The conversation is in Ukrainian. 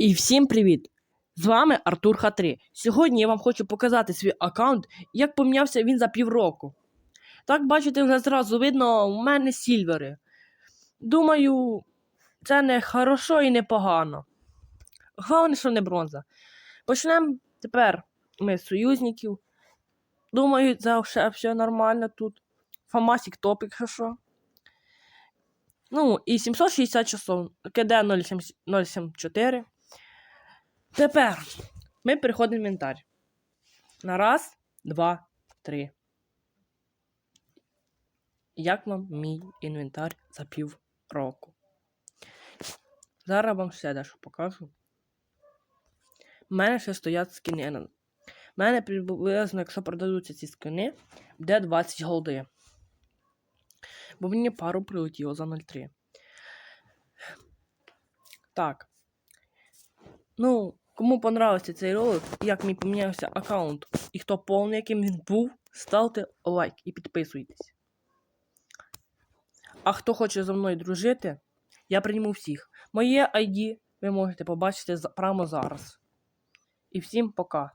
І всім привіт! З вами Артур Х3. Сьогодні я вам хочу показати свій аккаунт, як помінявся він за півроку. Так, бачите, вже зразу видно, у мене сільвери. Думаю, це не хорошо і не погано. Головне, що не бронза. Почнемо тепер ми з союзників. Думаю, це все, все нормально тут. Фамасік топик, що. Ну, і 760 часов. КД 074. Тепер ми переходимо в інвентар. На раз, два, три. Як вам мій інвентар за пів року? Зараз вам ще дещо покажу. У мене ще стоять скини. У мене приблизно, якщо продадуться ці скини, буде 20 голди. Бо мені пару прилетіло за 0,3. Так. Ну, кому понравився цей ролик, як мені помінявся аккаунт, і хто повний, яким він був, ставте лайк і підписуйтесь. А хто хоче зі мною дружити, я прийму всіх. Моє ID ви можете побачити прямо зараз. І всім пока.